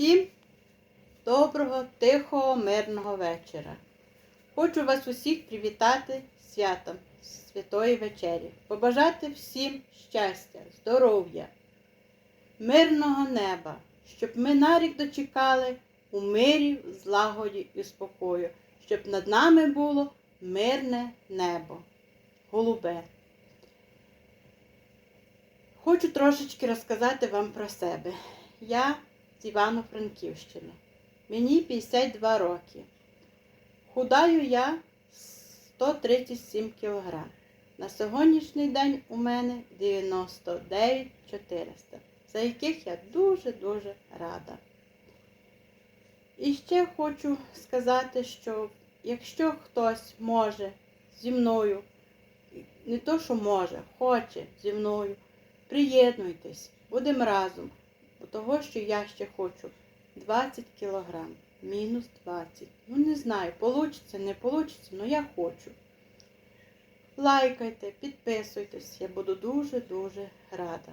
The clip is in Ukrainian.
Всім доброго, тихого, мирного вечора. Хочу вас усіх привітати святом Святої Вечері, побажати всім щастя, здоров'я, мирного неба, щоб ми нарік дочекали у мирі, злагоді і спокою, щоб над нами було мирне небо, голубе. Хочу трошечки розказати вам про себе. Я з Івано-Франківщини. Мені 52 роки. Худаю я 137 кг. На сьогоднішній день у мене 99 400, за яких я дуже-дуже рада. І ще хочу сказати, що якщо хтось може зі мною, не то, що може, хоче зі мною, приєднуйтесь, будемо разом. Того, що я ще хочу 20 кілограм, мінус 20. Ну не знаю, получиться, не получиться, але я хочу. Лайкайте, підписуйтесь, я буду дуже-дуже рада.